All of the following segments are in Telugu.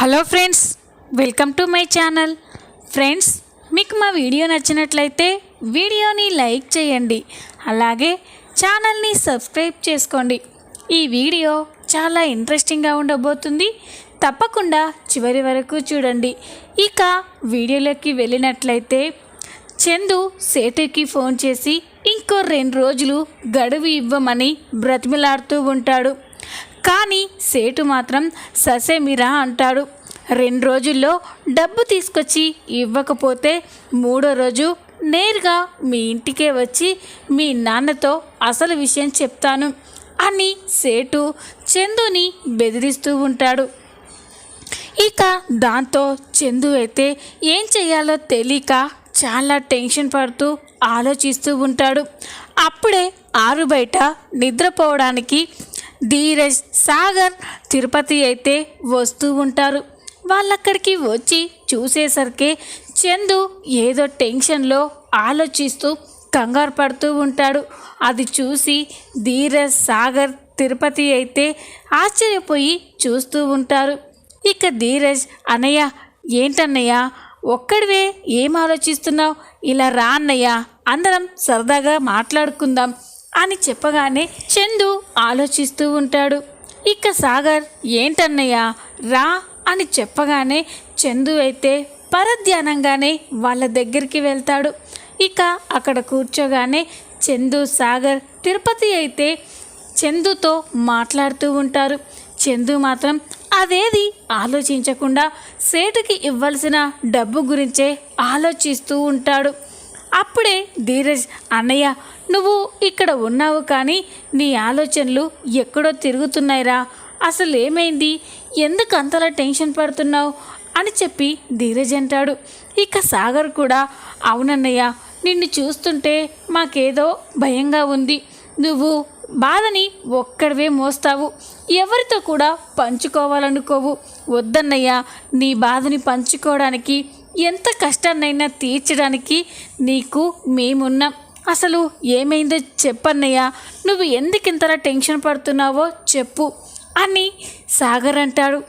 Hello friends welcome to my channel. Friends మీకు మా వీడియో నచ్చినట్లయితే వీడియోని లైక్ చేయండి. అలాగే ఛానల్ని సబ్స్క్రైబ్ చేసుకోండి. ఈ వీడియో చాలా ఇంట్రెస్టింగ్గా ఉండబోతుంది. తప్పకుండా చివరి వరకు చూడండి. ఇక వీడియోలోకి వెళ్ళినట్లయితే చందు సేటుకి ఫోన్ చేసి ఇంకో రెండు రోజులు గడువు ఇవ్వమని బ్రతిమిలాడుతూ ఉంటాడు. కానీ సేటు మాత్రం ససేమిరా అంటాడు. రెండు రోజుల్లో డబ్బు తీసుకొచ్చి ఇవ్వకపోతే మూడో రోజు నేరుగా మీ ఇంటికే వచ్చి మీ నాన్నతో అసలు విషయం చెప్తాను అని సేటు చందుని బెదిరిస్తూ ఉంటాడు. ఇక దాంతో చందు అయితే ఏం చేయాలో తెలియక చాలా టెన్షన్ పడుతూ ఆలోచిస్తూ ఉంటాడు. అప్పుడే ఆరు బయట నిద్రపోవడానికి ధీరజ్ సాగర్ తిరుపతి అయితే వస్తూ ఉంటారు. వాళ్ళక్కడికి వచ్చి చూసేసరికి చందు ఏదో టెన్షన్లో ఆలోచిస్తూ కంగారు పడుతూ ఉంటాడు. అది చూసి ధీరజ్ సాగర్ తిరుపతి అయితే ఆశ్చర్యపోయి చూస్తూ ఉంటారు. ఇక ధీరజ్ అన్నయ్య ఏంటన్నయ్య? ఒక్కడివే ఏం ఆలోచిస్తున్నావు? ఇలా రా అన్నయ్య అందరం సరదాగా మాట్లాడుకుందాం అని చెప్పగానే చందు ఆలోచిస్తూ ఉంటాడు. ఇక సాగర్ ఏంటన్నయ్యా రా అని చెప్పగానే చందు అయితే పరధ్యానంగానే వాళ్ళ దగ్గరికి వెళ్తాడు. ఇక అక్కడ కూర్చోగానే చందు సాగర్ తిరుపతి అయితే చందుతో మాట్లాడుతూ ఉంటారు. చందు మాత్రం అదేది ఆలోచించకుండా సేటుకి ఇవ్వాల్సిన డబ్బు గురించే ఆలోచిస్తూ ఉంటాడు. అప్పుడే ధీరజ్ అన్నయ్య నువ్వు ఇక్కడ ఉన్నావు కానీ నీ ఆలోచనలు ఎక్కడో తిరుగుతున్నాయిరా. అసలు ఏమైంది? ఎందుకు అంతలా టెన్షన్ పడుతున్నావు? అని చెప్పి ధీరజ్ అంటాడు. ఇక సాగర్ కూడా అవునన్నయ్య నిన్ను చూస్తుంటే మాకేదో భయంగా ఉంది. నువ్వు బాధని ఒక్కడివే మోస్తావు. ఎవరితో కూడా పంచుకోవాలనుకోవు. వద్దన్నయ్య నీ బాధని పంచుకోవడానికి ఎంత కష్టాన్నైనా తీర్చడానికి నీకు మేమున్నాం. అసలు ఏమైందో చెప్పన్నయ్యా నువ్వు ఎందుకు ఇంతలా టెన్షన్ పడుతున్నావో చెప్పు అని సాగర్ అంటాడు.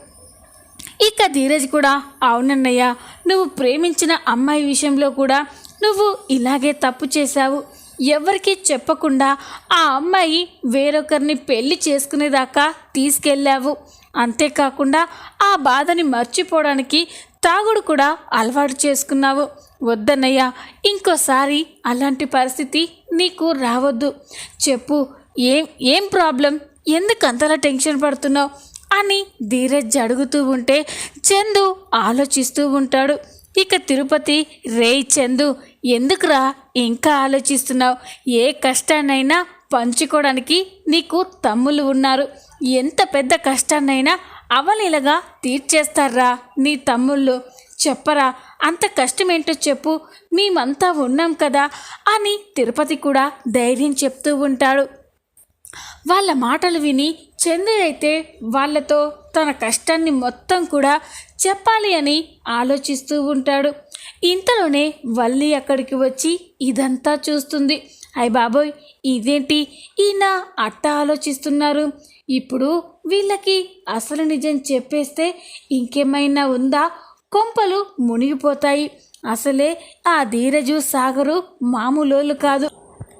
ఇక ధీరజ్ కూడా అవునన్నయ్య నువ్వు ప్రేమించిన అమ్మాయి విషయంలో కూడా నువ్వు ఇలాగే తప్పు చేశావు. ఎవరికీ చెప్పకుండా ఆ అమ్మాయి వేరొకరిని పెళ్ళి చేసుకునేదాకా తీసుకెళ్ళావు. అంతేకాకుండా ఆ బాధని మర్చిపోవడానికి తాగుడు కూడా అలవాటు చేసుకున్నావు. వద్దన్నయ్యా ఇంకోసారి అలాంటి పరిస్థితి నీకు రావద్దు. చెప్పు ఏం ఏం ప్రాబ్లం? ఎందుకు అంతలా టెన్షన్ పడుతున్నావు? అని ధీరజ్ అడుగుతూ ఉంటే చందు ఆలోచిస్తూ ఉంటాడు. ఇక తిరుపతి రేయ్ చందు ఎందుకురా ఇంకా ఆలోచిస్తున్నావు? ఏ కష్టాన్నైనా పంచుకోవడానికి నీకు తమ్ములు ఉన్నారు. ఎంత పెద్ద కష్టాన్నైనా అవలీలగా తీర్చేస్తారా? నీ తమ్ముళ్ళు చెప్పరా? అంత కష్టమేంటో చెప్పు. మేమంతా ఉన్నాం కదా అని తిరుపతి కూడా ధైర్యం చెప్తూ ఉంటాడు. వాళ్ళ మాటలు విని చందు అయితే వాళ్ళతో తన కష్టాన్ని మొత్తం కూడా చెప్పాలి అని ఆలోచిస్తూ ఉంటాడు. ఇంతలోనే వల్లి అక్కడికి వచ్చి ఇదంతా చూస్తుంది. అయ్య బాబోయ్ ఇదేంటి ఈయన అట్ట ఆలోచిస్తున్నారు? ఇప్పుడు వీళ్ళకి అసలు నిజం చెప్పేస్తే ఇంకేమైనా ఉందా? కొంపలు మునిగిపోతాయి. అసలే ఆ ధీరజు సాగరు మామూలోళ్ళు కాదు.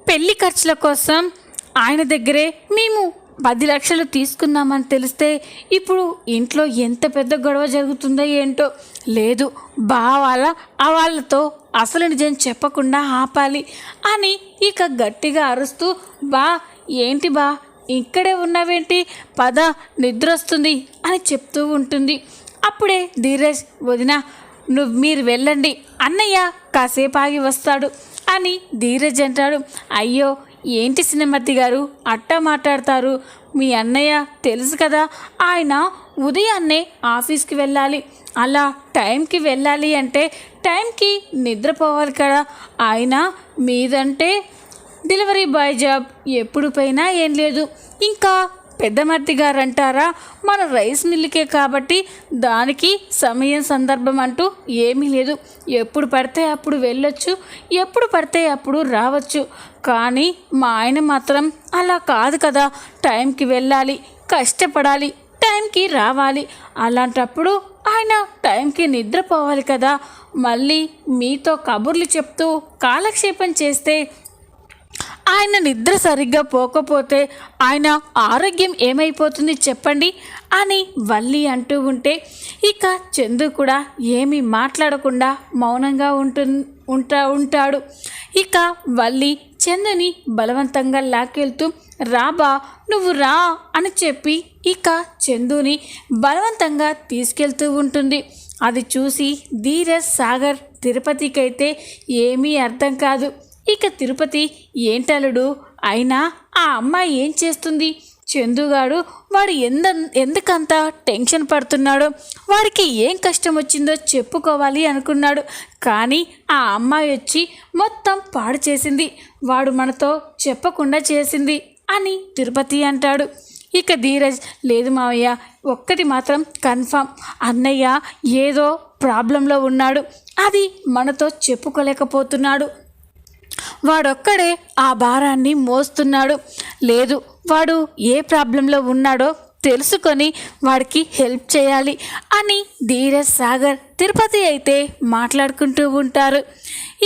పెళ్ళి ఖర్చుల కోసం ఆయన దగ్గరే మేము పది లక్షలు తీసుకుందామని తెలిస్తే ఇప్పుడు ఇంట్లో ఎంత పెద్ద గొడవ జరుగుతుందో ఏంటో లేదు బా వాళ్ళ వాళ్ళతో అసలు నిజం చెప్పకుండా ఆపాలి అని ఇక గట్టిగా అరుస్తూ బా ఏంటి బా ఇక్కడే ఉన్నావేంటి? పద నిద్ర వస్తుంది అని చెప్తూ ఉంటుంది. అప్పుడే ధీరజ్ వదిన నువ్వు మీరు వెళ్ళండి అన్నయ్య కాసేపు ఆగి వస్తాడు అని ధీరజ్ అంటాడు. అయ్యో ఏంటి సినిమతి గారు? అట్టా మాట్లాడతారు. మీ అన్నయ్య తెలుసు కదా ఆయన ఉదయాన్నే ఆఫీస్కి వెళ్ళాలి. అలా టైంకి వెళ్ళాలి అంటే టైంకి నిద్రపోవాలి కదా. ఆయన మీదంటే డెలివరీ బాయ్ జాబ్ ఎప్పుడు పోయినా ఏం లేదు. ఇంకా పెద్దమర్తి గారు అంటారా మన రైస్ మిల్లుకే కాబట్టి దానికి సమయం సందర్భం అంటూ ఏమీ లేదు. ఎప్పుడు పడితే అప్పుడు వెళ్ళొచ్చు ఎప్పుడు పడితే అప్పుడు రావచ్చు. కానీ మా ఆయన మాత్రం అలా కాదు కదా. టైంకి వెళ్ళాలి కష్టపడాలి టైంకి రావాలి. అలాంటప్పుడు ఆయన టైంకి నిద్రపోవాలి కదా. మళ్ళీ మీతో కబుర్లు చెప్తూ కాలక్షేపం చేస్తే ఆయన నిద్ర సరిగ్గా పోకపోతే ఆయన ఆరోగ్యం ఏమైపోతుంది చెప్పండి అని వల్లి అంటూ ఉంటే ఇక చందు కూడా ఏమీ మాట్లాడకుండా మౌనంగా ఉంటు ఉంటా ఉంటాడు. ఇక వల్లి చందుని బలవంతంగా లాక్కెళ్తూ రాబా నువ్వు రా అని చెప్పి ఇక చందుని బలవంతంగా తీసుకెళ్తూ ఉంటుంది. అది చూసి ధీరజ్ సాగర్ తిరుపతికైతే ఏమీ అర్థం కాదు. ఇక తిరుపతి ఏంటలుడు? అయినా ఆ అమ్మాయి ఏం చేస్తుంది? చందుగాడు వాడు ఎంద ఎందుకంత టెన్షన్ పడుతున్నాడో? వాడికి ఏం కష్టం వచ్చిందో చెప్పుకోవాలి అనుకున్నాడు. కానీ ఆ అమ్మాయి వచ్చి మొత్తం పాడు చేసింది. వాడు మనతో చెప్పకుండా చేసింది అని తిరుపతి అంటాడు. ఇక ధీరజ్ లేదు మావయ్య ఒక్కటి మాత్రం కన్ఫామ్. అన్నయ్య ఏదో ప్రాబ్లంలో ఉన్నాడు. అది మనతో చెప్పుకోలేకపోతున్నాడు. వాడొక్కడే ఆ భారాన్ని మోస్తున్నాడు. లేదు వాడు ఏ ప్రాబ్లంలో ఉన్నాడో తెలుసుకొని వాడికి హెల్ప్ చేయాలి అని ధీరజ్ సాగర్ తిరుపతి అయితే మాట్లాడుకుంటూ ఉంటారు.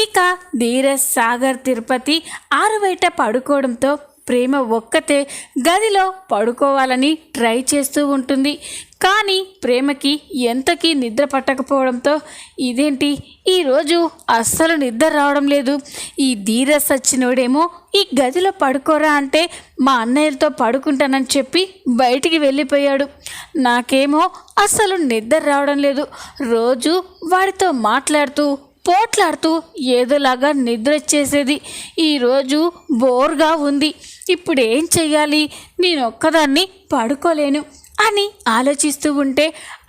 ఇక ధీరజ్ సాగర్ తిరుపతి ఆరు బయట పడుకోవడంతో ప్రేమ ఒక్కతే గదిలో పడుకోవాలని ట్రై చేస్తూ ఉంటుంది. కానీ ప్రేమకి ఎంతకీ నిద్ర పట్టకపోవడంతో ఇదేంటి? ఈరోజు అస్సలు నిద్ర రావడం లేదు. ఈ ధీర సచ్చినోడేమో ఈ గదిలో పడుకోరా అంటే మా అన్నయ్యలతో పడుకుంటానని చెప్పి బయటికి వెళ్ళిపోయాడు. నాకేమో అస్సలు నిద్ర రావడం లేదు. రోజు వాడితో మాట్లాడుతూ పోట్లాడుతూ ఏదోలాగా నిద్ర వచ్చేసేది. ఈరోజు బోర్గా ఉంది. ఇప్పుడు ఏం చెయ్యాలి? నేను ఒక్కదాన్ని పడుకోలేను అని ఆలోచిస్తూ ఉంటే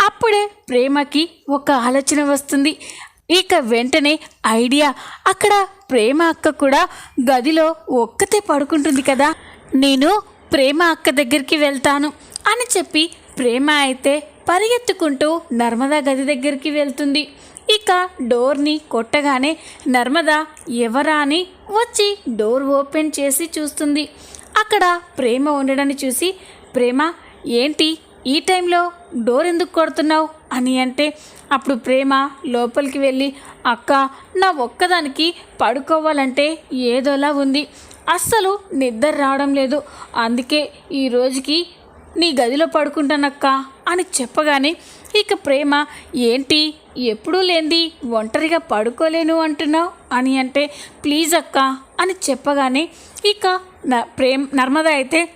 అప్పుడే ప్రేమకి ఒక ఆలోచన వస్తుంది. ఇక వెంటనే ఐడియా. అక్కడ ప్రేమ అక్క కూడా గదిలో ఒక్కతే పడుకుంటుంది కదా. నేను ప్రేమ అక్క దగ్గరికి వెళ్తాను అని చెప్పి ప్రేమ అయితే పరిగెత్తుకుంటూ నర్మదా గది దగ్గరికి వెళ్తుంది. ఇక డోర్ని కొట్టగానే నర్మదా ఎవరా అని వచ్చి డోర్ ఓపెన్ చేసి చూస్తుంది. అక్కడ ప్రేమ ఉండడాన్ని చూసి ప్రేమ ఏంటి? ఈ టైంలో డోర్ ఎందుకు కొడుతున్నావు? అని అంటే అప్పుడు ప్రేమ లోపలికి వెళ్ళి అక్క నా ఒక్కదానికి పడుకోవాలంటే ఏదోలా ఉంది. అస్సలు నిద్ర రావడం లేదు. అందుకే ఈ రోజుకి నీ గదిలో పడుకుంటానక్క అని చెప్పగానే ఇక ప్రేమ ఏంటి? ఎప్పుడూ లేంది ఒంటరిగా పడుకోలేను అంటున్నావు? అని అంటే ప్లీజ్ అక్క అని చెప్పగానే ఇక న ప్రేమ్ నర్మద అయితే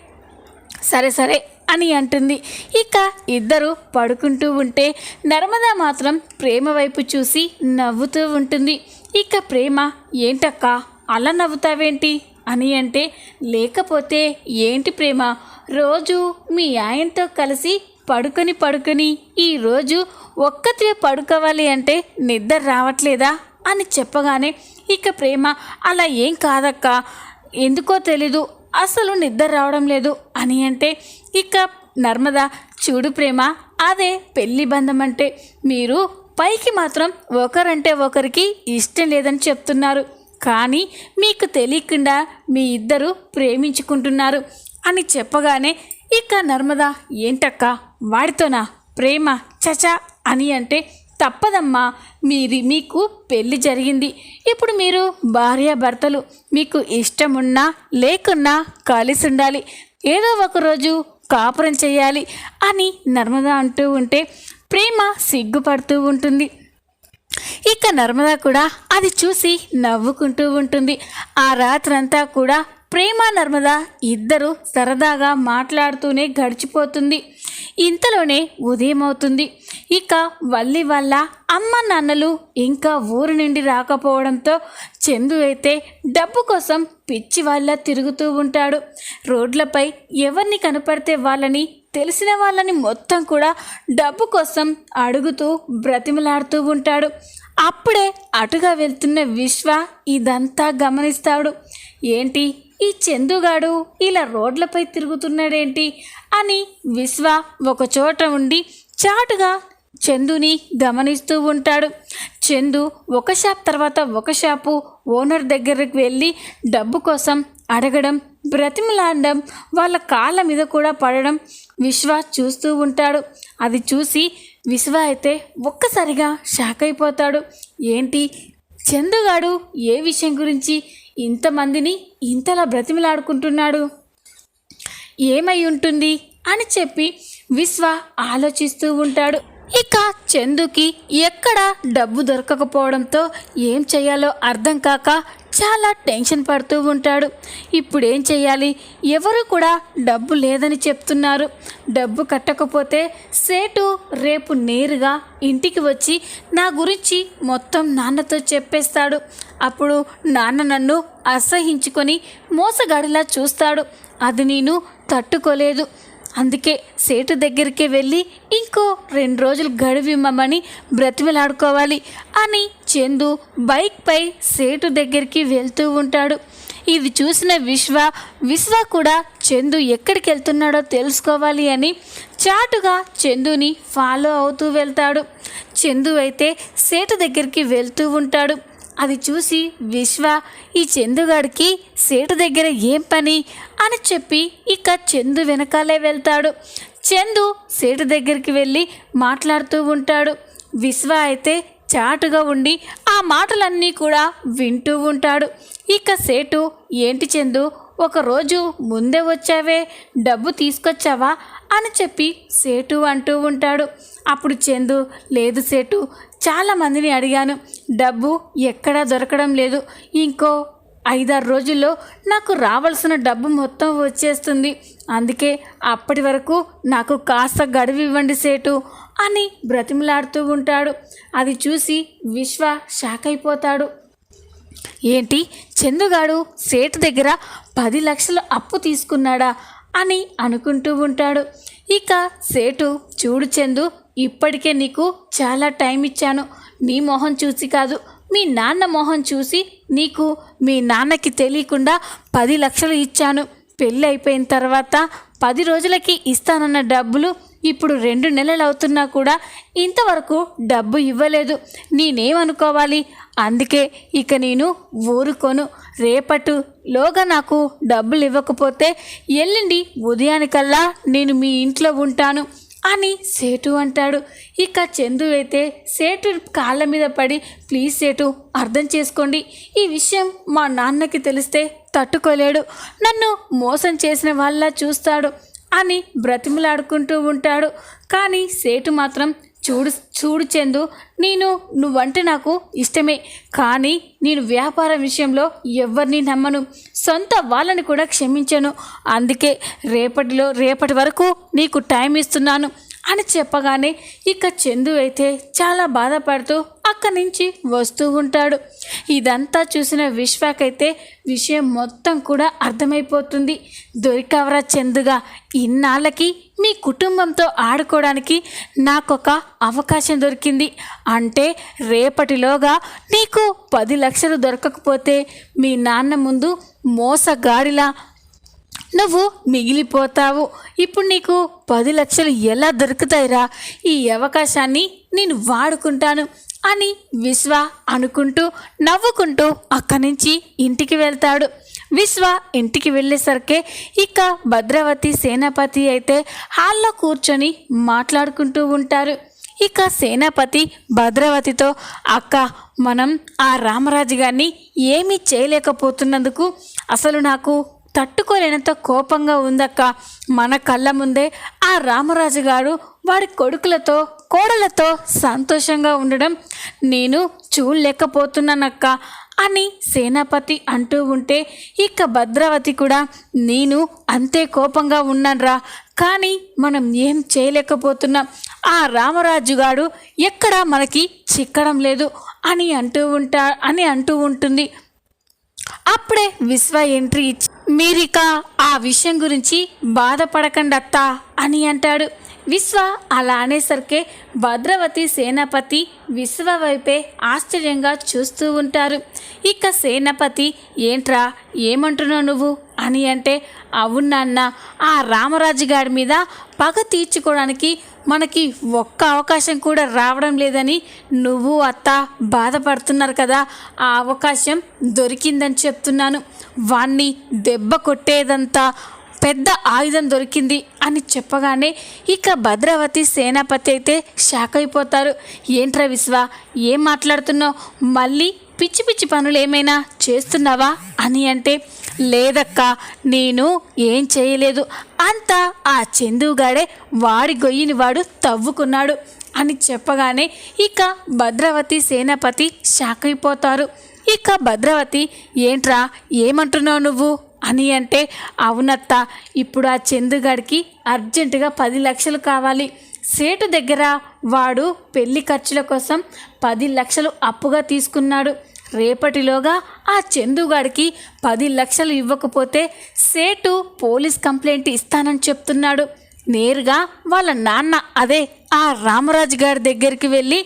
సరే సరే అని అంటుంది. ఇక ఇద్దరు పడుకుంటూ ఉంటే నర్మద మాత్రం ప్రేమ వైపు చూసి నవ్వుతూ ఉంటుంది. ఇక ప్రేమ ఏంటక్క అలా నవ్వుతావేంటి? అని అంటే లేకపోతే ఏంటి ప్రేమ? రోజు మీ ఆయనతో కలిసి పడుకొని పడుకొని ఈరోజు ఒక్కతే పడుకోవాలి అంటే నిద్ర రావట్లేదా అని చెప్పగానే ఇక ప్రేమ అలా ఏం కాదక్క ఎందుకో తెలీదు అసలు నిద్ర రావడం లేదు అని అంటే ఇక నర్మద చూడు ప్రేమ అదే పెళ్ళి బంధం అంటే మీరు పైకి మాత్రం ఒకరంటే ఒకరికి ఇష్టం లేదని చెప్తున్నారు. కానీ మీకు తెలియకుండా మీ ఇద్దరు ప్రేమించుకుంటున్నారు అని చెప్పగానే ఇక నర్మద ఏంటక్క వాడితోనా? ప్రేమ చచా అని అంటే తప్పదమ్మా. మీది మీకు పెళ్ళి జరిగింది. ఇప్పుడు మీరు భార్యాభర్తలు మీకు ఇష్టమున్నా లేకున్నా కలిసి ఉండాలి. ఏదో ఒకరోజు కాపురం చేయాలి అని నర్మద అంటూ ఉంటే ప్రేమ సిగ్గుపడుతూ ఉంటుంది. ఇక నర్మద కూడా అది చూసి నవ్వుకుంటూ ఉంటుంది. ఆ రాత్రంతా కూడా ప్రేమ నర్మద ఇద్దరు సరదాగా మాట్లాడుతూనే గడిచిపోతుంది. ఇంతలోనే ఉదయం అవుతుంది ఇక వల్లి వల్ల అమ్మ నాన్నలు ఇంకా ఊరు నుండి రాకపోవడంతో చందు అయితే డబ్బు కోసం పిచ్చి వాళ్ళ తిరుగుతూ ఉంటాడు. రోడ్లపై ఎవరిని కనపడితే వాళ్ళని తెలిసిన వాళ్ళని మొత్తం కూడా డబ్బు కోసం అడుగుతూ బ్రతిమలాడుతూ ఉంటాడు. అప్పుడే అటుగా వెళ్తున్న విశ్వ ఇదంతా గమనిస్తాడు. ఏంటి? ఈ చందుగాడు ఇలా రోడ్లపై తిరుగుతున్నాడేంటి అని విశ్వ ఒకచోట ఉండి చాటుగా చందుని గమనిస్తూ ఉంటాడు. చందు ఒక షాప్ తర్వాత ఒక షాపు ఓనర్ దగ్గరికి వెళ్ళి డబ్బు కోసం అడగడం బ్రతిమలాడడం వాళ్ళ కాళ్ళ మీద కూడా పడడం విశ్వ చూస్తూ ఉంటాడు. అది చూసి విశ్వ అయితే ఒక్కసారిగా షాక్ అయిపోతాడు. ఏంటి చందుగాడు ఏ విషయం గురించి ఇంతమందిని ఇంతలా బ్రతిమిలాడుకుంటున్నాడు? ఏమై ఉంటుంది అని చెప్పి విశ్వ ఆలోచిస్తూ ఉంటాడు. ఇక చందుకి ఎక్కడ డబ్బు దొరకకపోవడంతో ఏం చేయాలో అర్థం కాక చాలా టెన్షన్ పడుతూ ఉంటాడు. ఇప్పుడు ఏం చేయాలి? ఎవరు కూడా డబ్బు లేదని చెప్తున్నారు. డబ్బు కట్టకపోతే సేటు రేపు నేరుగా ఇంటికి వచ్చి నా గురించి మొత్తం నాన్నతో చెప్పేస్తాడు. అప్పుడు నాన్న నన్ను అసహించుకొని మోసగాడిలా చూస్తాడు. అది నేను తట్టుకోలేదు. అందుకే సేటు దగ్గరికి వెళ్ళి ఇంకో రెండు రోజులు గడువిమ్మని బ్రతిమలాడుకోవాలి అని చందు బైక్పై సేటు దగ్గరికి వెళ్తూ ఉంటాడు. ఇది చూసిన విశ్వ విశ్వ కూడా చందు ఎక్కడికి వెళ్తున్నాడో తెలుసుకోవాలి అని చాటుగా చందుని ఫాలో అవుతూ వెళ్తాడు. చందు అయితే సేటు దగ్గరికి వెళ్తూ ఉంటాడు. అది చూసి విశ్వ ఈ చందుగాడికి సేటు దగ్గర ఏం పని? అని చెప్పి ఇక చందు వెనకాలే వెళ్తాడు. చందు సేటు దగ్గరికి వెళ్ళి మాట్లాడుతూ ఉంటాడు. విశ్వ అయితే చాటుగా ఉండి ఆ మాటలన్నీ కూడా వింటూ ఉంటాడు. ఇక సేటు ఏంటి చందు ఒకరోజు ముందే వచ్చావే డబ్బు తీసుకొచ్చావా? అని చెప్పి సేటు అంటూ ఉంటాడు. అప్పుడు చందు లేదు సేటు చాలా మందిని అడిగాను. డబ్బు ఎక్కడా దొరకడం లేదు. ఇంకో ఐదారు రోజుల్లో నాకు రావాల్సిన డబ్బు మొత్తం వచ్చేస్తుంది. అందుకే అప్పటి వరకు నాకు కాస్త గడువు ఇవ్వండి సేటు అని బ్రతిమలాడుతూ ఉంటాడు. అది చూసి విశ్వ షాక్ అయిపోతాడు. ఏంటి? చందుగాడు సేటు దగ్గర పది లక్షలు అప్పు తీసుకున్నాడా అని అనుకుంటూ ఉంటాడు. ఇక సేటు చూడు చందు ఇప్పటికే నీకు చాలా టైం ఇచ్చాను. నీ మొహం చూసి కాదు మీ నాన్న మొహం చూసి నీకు మీ నాన్నకి తెలియకుండా పది లక్షలు ఇచ్చాను. పెళ్ళి అయిపోయిన తర్వాత పది రోజులకి ఇస్తానన్న డబ్బులు ఇప్పుడు రెండు నెలలు అవుతున్నా కూడా ఇంతవరకు డబ్బు ఇవ్వలేదు. నేనేమనుకోవాలి? అందుకే ఇక నేను ఊరుకోను. రేపటిలోగా నాకు డబ్బులు ఇవ్వకపోతే ఎల్లుండి ఉదయానికల్లా నేను మీ ఇంట్లో ఉంటాను. అని సేటు అంటాడు. ఇక చందు అయితే సేటు కాళ్ళ మీద పడి ప్లీజ్ సేటు అర్థం చేసుకోండి. ఈ విషయం మా నాన్నకి తెలిస్తే తట్టుకోలేడు. నన్ను మోసం చేసిన వాళ్ళ చూస్తాడు అని బ్రతిమలాడుకుంటూ ఉంటాడు. కానీ సేటు మాత్రం చూడు చూడు చందు నేను నువ్వంటే నాకు ఇష్టమే. కానీ నేను వ్యాపార విషయంలో ఎవరిని నమ్మను. సొంత వాళ్ళని కూడా క్షమించను. అందుకే రేపటిలో రేపటి వరకు నీకు టైం ఇస్తున్నాను. అని చెప్పగానే ఇక చందు అయితే చాలా బాధపడుతూ అక్కడి నుంచి వస్తూ ఉంటాడు. ఇదంతా చూసిన విశ్వాకైతే విషయం మొత్తం కూడా అర్థమైపోతుంది. దొరికవరా చందుగా ఇన్నాళ్ళకి మీ కుటుంబంతో ఆడుకోవడానికి నాకొక అవకాశం దొరికింది. అంటే రేపటిలోగా నీకు పది లక్షలు దొరకకపోతే మీ నాన్న ముందు మోసగాడిలా నువ్వు మిగిలిపోతావు. ఇప్పుడు నీకు పది లక్షలు ఎలా దొరుకుతాయిరా? ఈ అవకాశాన్ని నేను వాడుకుంటాను అని విశ్వ అనుకుంటూ నవ్వుకుంటూ అక్కడి నుంచి ఇంటికి వెళ్తాడు. విశ్వ ఇంటికి వెళ్ళేసరికి ఇక భద్రావతి సేనాపతి అయితే హాల్లో కూర్చొని మాట్లాడుకుంటూ ఉంటారు. ఇక సేనాపతి భద్రావతితో అక్క మనం ఆ రామరాజు గారిని ఏమీ చేయలేకపోతున్నందుకు అసలు నాకు తట్టుకోలేనంత కోపంగా ఉందక్క. మన కళ్ళ ముందే ఆ రామరాజు గారు వాడి కొడుకులతో కోడలతో సంతోషంగా ఉండడం నేను చూడలేకపోతున్నానక్క అని సేనాపతి అంటూ ఉంటే ఇక భద్రావతి కూడా నేను అంతే కోపంగా ఉన్నాన్రా కానీ మనం ఏం చేయలేకపోతున్నాం. ఆ రామరాజు గారు ఎక్కడా మనకి చిక్కడం లేదు అని అంటూ ఉంటా అని అంటూ ఉంటుంది. అప్పుడే విశ్వ ఎంట్రీ ఇచ్చి మీరిక ఆ విషయం గురించి బాధపడకండి అత్తా అని అంటాడు. విశ్వ అలా అనేసరికే భద్రవతి సేనాపతి విశ్వ వైపే ఆశ్చర్యంగా చూస్తూ ఉంటారు. ఇక సేనాపతి ఏంట్రా ఏమంటున్నావు నువ్వు? అని అంటే అవును నాన్న ఆ రామరాజు గారి మీద పగ తీర్చుకోవడానికి మనకి ఒక్క అవకాశం కూడా రావడం లేదని నువ్వు అత్త బాధపడుతున్నారు కదా ఆ అవకాశం దొరికిందని చెప్తున్నాను. వాణ్ణి దెబ్బ కొట్టేదంతా పెద్ద ఆయుధం దొరికింది అని చెప్పగానే ఇక భద్రావతి సేనాపతి అయితే షాక్ అయిపోతారు. ఏంట్రా విశ్వ ఏం మాట్లాడుతున్నావు? మళ్ళీ పిచ్చి పిచ్చి పనులు ఏమైనా చేస్తున్నావా? అని అంటే లేదక్కా నేను ఏం చేయలేదు. అంతా ఆ చందుగాడే వాడి గొయ్యిని వాడు తవ్వుకున్నాడు అని చెప్పగానే ఇక భద్రావతి సేనాపతి షాక్ అయిపోతారు ఇక భద్రవతి ఏంట్రా ఏమంటున్నావు నువ్వు? అని అంటే అవునత్త ఇప్పుడు ఆ చందుగాడికి అర్జెంటుగా పది లక్షలు కావాలి. సేటు దగ్గర వాడు పెళ్ళి ఖర్చుల కోసం పది లక్షలు అప్పుగా తీసుకున్నాడు. రేపటిలోగా ఆ చందుగాడికి పది లక్షలు ఇవ్వకపోతే సేటు పోలీస్ కంప్లైంట్ ఇస్తానని చెప్తున్నాడు. నేరుగా వాళ్ళ నాన్న అదే ఆ రామరాజు గారి దగ్గరికి వెళ్ళి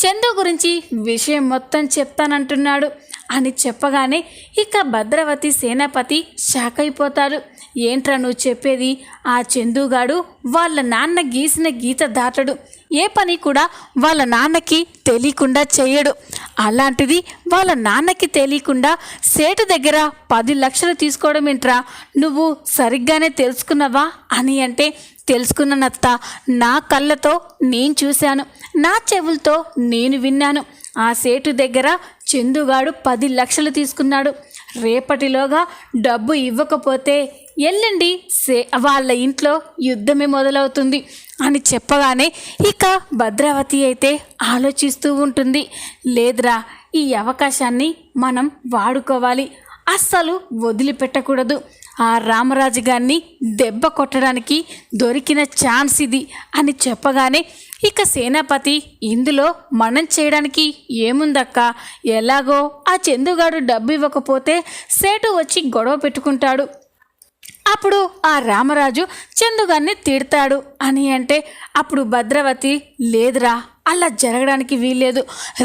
చందు గురించి విషయం మొత్తం చెప్తానంటున్నాడు. అని చెప్పగానే ఇక భద్రవతి సేనాపతి షాక్ అయిపోతారు ఏంట్రా నువ్వు చెప్పేది? ఆ చందుగాడు వాళ్ళ నాన్న గీసిన గీత దాటడు. ఏ పని కూడా వాళ్ళ నాన్నకి తెలియకుండా చేయడు. అలాంటిది వాళ్ళ నాన్నకి తెలియకుండా సేటు దగ్గర పది లక్షలు తీసుకోవడం ఏంట్రా? నువ్వు సరిగ్గానే తెలుసుకున్నావా? అని అంటే తెలుసుకున్ననత్త నా కళ్ళతో నేను చూశాను. నా చెవులతో నేను విన్నాను. ఆ సేటు దగ్గర చందుగాడు పది లక్షలు తీసుకున్నాడు. రేపటిలోగా డబ్బు ఇవ్వకపోతే ఎల్లుండి సే వాళ్ళ ఇంట్లో యుద్ధమే మొదలవుతుంది. అని చెప్పగానే ఇక భద్రావతి అయితే ఆలోచిస్తూ ఉంటుంది. లేదురా ఈ అవకాశాన్ని మనం వాడుకోవాలి. అస్సలు వదిలిపెట్టకూడదు. ఆ రామరాజు గారిని దెబ్బ కొట్టడానికి దొరికిన ఛాన్స్ ఇది అని చెప్పగానే ఇక సేనాపతి ఇందులో మనం చేయడానికి ఏముందక్క? ఎలాగో ఆ చందుగాడు డబ్బు ఇవ్వకపోతే సేటు వచ్చి గొడవ పెట్టుకుంటాడు. అప్పుడు ఆ రామరాజు చందుగాన్ని తిడతాడు. అని అంటే అప్పుడు భద్రవతి లేదురా అలా జరగడానికి వీల్లేదు.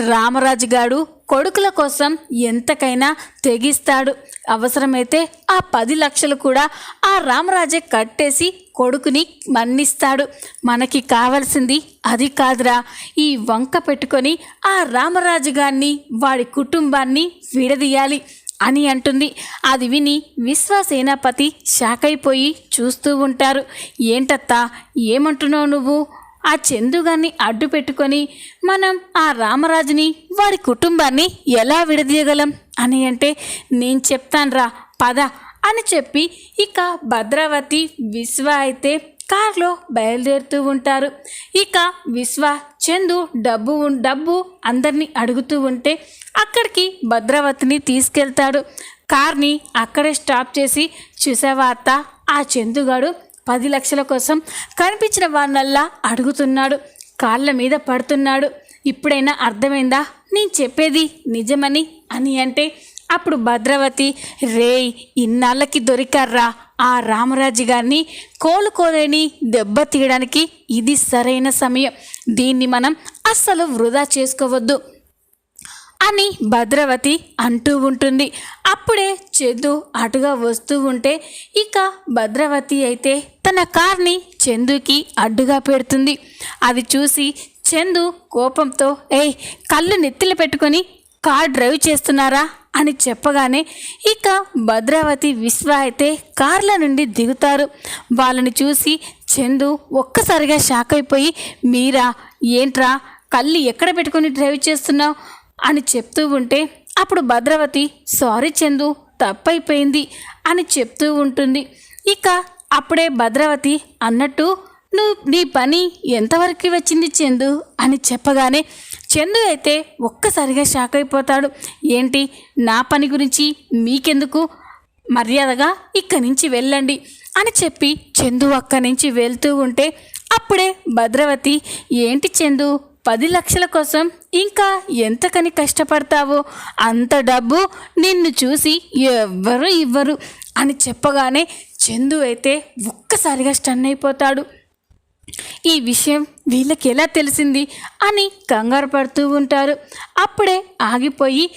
రామరాజు గాడు కొడుకుల కోసం ఎంతకైనా తెగిస్తాడు. అవసరమైతే ఆ పది లక్షలు కూడా ఆ రామరాజే కట్టేసి కొడుకుని మన్నిస్తాడు. మనకి కావాల్సింది అది కాదురా. ఈ వంక పెట్టుకొని ఆ రామరాజు గారిని వాడి కుటుంబాన్ని విడదీయాలి. అని అంటుంది. అది విని విశ్వసేనాపతి షాక్ అయిపోయి చూస్తూ ఉంటారు. ఏంటత్తా ఏమంటున్నావు నువ్వు? ఆ చందుగాన్ని అడ్డు పెట్టుకొని మనం ఆ రామరాజుని వాడి కుటుంబాన్ని ఎలా విడదీయగలం? అని అంటే నేను చెప్తానురా పద అని చెప్పి ఇక భద్రావతి విశ్వ అయితే కారులో బయలుదేరుతూ ఉంటారు. ఇక విశ్వ చందు డబ్బు డబ్బు అందరినీ అడుగుతూ ఉంటే అక్కడికి భద్రావతిని తీసుకెళ్తాడు. కార్ని అక్కడే స్టాప్ చేసి చూసావా అత్త? ఆ చందుగాడు పది లక్షల కోసం కనిపించిన వాడినల్లా అడుగుతున్నాడు. కాళ్ళ మీద పడుతున్నాడు. ఇప్పుడైనా అర్థమైందా? నేను చెప్పేది నిజమని అని అంటే అప్పుడు భద్రవతి రేయ్ ఇన్నాళ్ళకి దొరికారా ఆ రామరాజు గారిని కోలుకోలేని దెబ్బ తీయడానికి ఇది సరైన సమయం. దీన్ని మనం అస్సలు వృధా చేసుకోవద్దు అని భద్రవతి అంటూ ఉంటుంది. అప్పుడే చందు అటుగా వస్తూ ఉంటే ఇక భద్రవతి అయితే తన కార్ని చందుకి అడ్డుగా పెడుతుంది. అది చూసి చందు కోపంతో ఏయ్ కళ్ళు నెత్తిలు పెట్టుకొని కార్ డ్రైవ్ చేస్తున్నారా అని చెప్పగానే ఇక భద్రావతి విశ్వ అయితే కార్ల నుండి దిగుతారు. వాళ్ళని చూసి చందు ఒక్కసారిగా షాక్ అయిపోయి మీరా? ఏంట్రా? కళ్ళు ఎక్కడ పెట్టుకొని డ్రైవ్ చేస్తున్నావు? అని చెప్తూ ఉంటే అప్పుడు భద్రావతి సారీ చందు తప్పైపోయింది అని చెప్తూ ఉంటుంది. ఇక అప్పుడే భద్రావతి అన్నట్టు నువ్వు నీ పని ఎంతవరకు వచ్చింది చందు? అని చెప్పగానే చందు అయితే ఒక్కసారిగా షాక్ అయిపోతాడు. ఏంటి? నా పని గురించి మీకెందుకు? మర్యాదగా ఇక్కడి నుంచి వెళ్ళండి అని చెప్పి చందు అక్కడి నుంచి వెళ్తూ ఉంటే అప్పుడే భద్రవతి ఏంటి చందు? పది లక్షల కోసం ఇంకా ఎంతకని కష్టపడతావో? అంత డబ్బు నిన్ను చూసి ఎవ్వరు ఇవ్వరు అని చెప్పగానే చందు అయితే ఒక్కసారిగా స్టన్ అయిపోతాడు. ఈ విషయం వీళ్ళకి ఎలా తెలిసింది అని కంగారు పడుతూ ఉంటారు. అప్పుడే ఆగిపోయి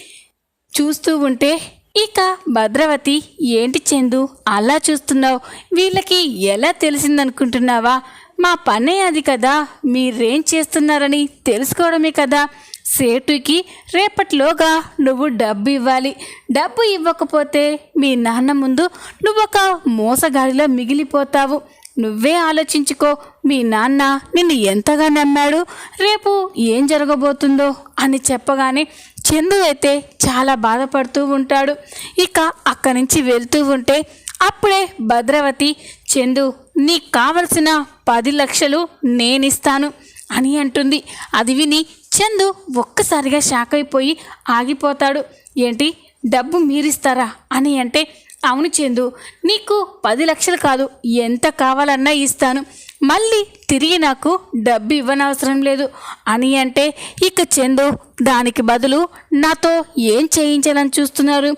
చూస్తూ ఉంటే ఇక భద్రవతి ఏంటి చందు అలా చూస్తున్నావు? వీళ్ళకి ఎలా తెలిసిందనుకుంటున్నావా? మా పనే అది కదా మీరేం చేస్తున్నారని తెలుసుకోవడమే కదా. సేటుకి రేపటిలోగా నువ్వు డబ్బు ఇవ్వాలి. డబ్బు ఇవ్వకపోతే మీ నాన్న ముందు నువ్వు ఒక మోసగాడిలో మిగిలిపోతావు. నువ్వే ఆలోచించుకో. మీ నాన్న నిన్ను ఎంతగా నమ్మాడు? రేపు ఏం జరగబోతుందో? అని చెప్పగానే చందు అయితే చాలా బాధపడుతూ ఉంటాడు. ఇక అక్కడి నుంచి వెళ్తూ ఉంటే అప్పుడే భద్రవతి చందు నీకు కావలసిన పది లక్షలు నేనిస్తాను అని అంటుంది. అది విని చందు ఒక్కసారిగా షాక్ అయిపోయి ఆగిపోతాడు. ఏంటి? డబ్బు మీరిస్తారా? అని అంటే అవును చందు నీకు పది లక్షలు కాదు ఎంత కావాలన్నా ఇస్తాను. మళ్ళీ తిరిగి నాకు డబ్బు ఇవ్వనవసరం లేదు. అని అంటే ఇక చందు దానికి బదులు నాతో ఏం చేయించాలని చూస్తున్నారు?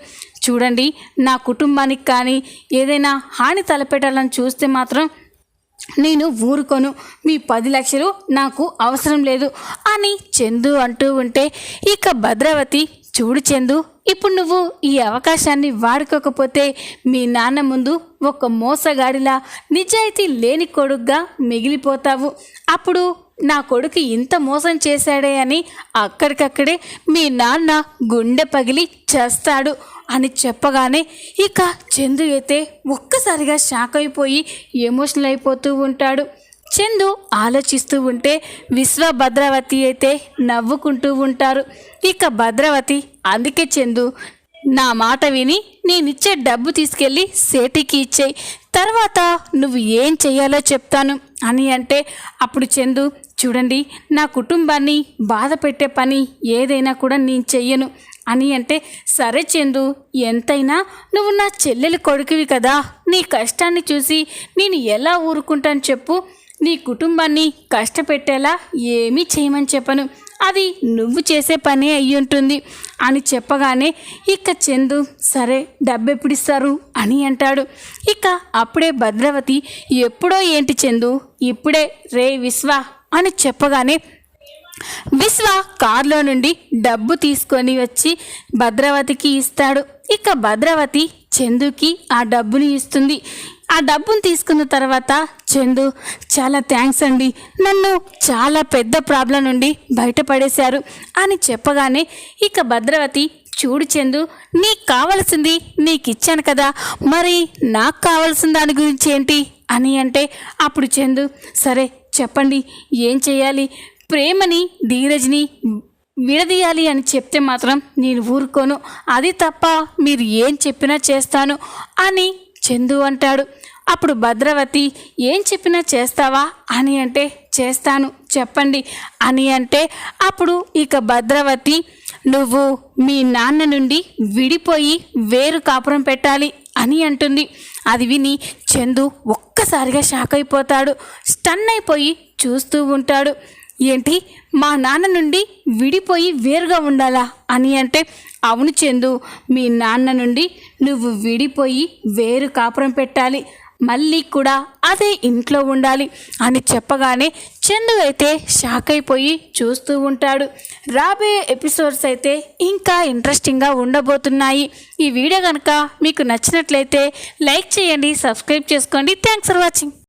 చూడండి నా కుటుంబానికి కానీ ఏదైనా హాని తలపెట్టాలని చూస్తే మాత్రం నేను ఊరుకోను. మీ పది లక్షలు నాకు అవసరం లేదు అని చందు అంటూ ఉంటే ఇక భద్రావతి చూడు చందు ఇప్పుడు నువ్వు ఈ అవకాశాన్ని వాడుకోకపోతే మీ నాన్న ముందు ఒక మోసగాడిలా నిజాయితీ లేని కొడుగ్గా మిగిలిపోతావు. అప్పుడు నా కొడుకు ఇంత మోసం చేశాడే అని అక్కడికక్కడే మీ నాన్న గుండె పగిలి చేస్తాడు అని చెప్పగానే ఇక చందు అయితే ఒక్కసారిగా షాక్ అయిపోయి ఎమోషనల్ అయిపోతూ ఉంటాడు. చందు ఆలోచిస్తూ ఉంటే విశ్వ భద్రావతి అయితే నవ్వుకుంటూ ఉంటారు. ఇక భద్రావతి అందుకే చందు నా మాట విని నేనిచ్చే డబ్బు తీసుకెళ్ళి సేటికి ఇచ్చేయి. తర్వాత నువ్వు ఏం చేయాలో చెప్తాను అని అంటే అప్పుడు చందు చూడండి నా కుటుంబాన్ని బాధ పెట్టే పని ఏదైనా కూడా నేను చెయ్యను అని అంటే సరే చందు ఎంతైనా నువ్వు నా చెల్లెలి కొడుకువి కదా. నీ కష్టాన్ని చూసి నేను ఎలా ఊరుకుంటాను చెప్పు. నీ కుటుంబాన్ని కష్టపెట్టేలా ఏమీ చేయమని చెప్పను. అది నువ్వు చేసే పనే అయి ఉంటుంది. అని చెప్పగానే ఇక చందు సరే డబ్బెప్పుడిస్తారు ఇస్తారు అని అంటాడు. ఇక అప్పుడే భద్రవతి ఎప్పుడో ఏంటి చందు? ఇప్పుడే రే విశ్వ అని చెప్పగానే విశ్వ కారులో నుండి డబ్బు తీసుకొని వచ్చి భద్రవతికి ఇస్తాడు. ఇక భద్రవతి చందుకి ఆ డబ్బుని ఇస్తుంది. ఆ డబ్బును తీసుకున్న తర్వాత చందు చాలా థ్యాంక్స్ అండి. నన్ను చాలా పెద్ద ప్రాబ్లం నుండి బయటపడేశారు అని చెప్పగానే ఇక భద్రవతి చూడు చందు నీకు కావలసింది నీకు ఇచ్చాను కదా. మరి నాకు కావలసిన దాని గురించి ఏంటి? అని అంటే అప్పుడు చందు సరే చెప్పండి ఏం చేయాలి? ప్రేమని ధీరజ్ని విడదీయాలి అని చెప్తే మాత్రం నేను ఊరుకోను. అది తప్ప మీరు ఏం చెప్పినా చేస్తాను అని చందు అంటాడు. అప్పుడు భద్రవతి ఏం చెప్పినా చేస్తావా? అని అంటే చేస్తాను చెప్పండి. అని అంటే అప్పుడు ఇక భద్రవతి నువ్వు మీ నాన్న నుండి విడిపోయి వేరు కాపురం పెట్టాలి అని అంటుంది. అది విని చందు ఒక్కసారిగా షాక్ అయిపోతాడు. స్టన్ అయిపోయి చూస్తూ ఉంటాడు. ఏంటి? మా నాన్న నుండి విడిపోయి వేరుగా ఉండాలా? అని అంటే అవును చందు మీ నాన్న నుండి నువ్వు విడిపోయి వేరు కాపురం పెట్టాలి. మళ్ళీ కూడా అదే ఇంట్లో ఉండాలి అని చెప్పగానే చందు అయితే షాక్ అయిపోయి చూస్తూ ఉంటాడు. రాబోయే ఎపిసోడ్స్ అయితే ఇంకా ఇంట్రెస్టింగ్గా ఉండబోతున్నాయి. ఈ వీడియో కనుక మీకు నచ్చినట్లయితే లైక్ చేయండి సబ్స్క్రైబ్ చేసుకోండి. Thanks for watching.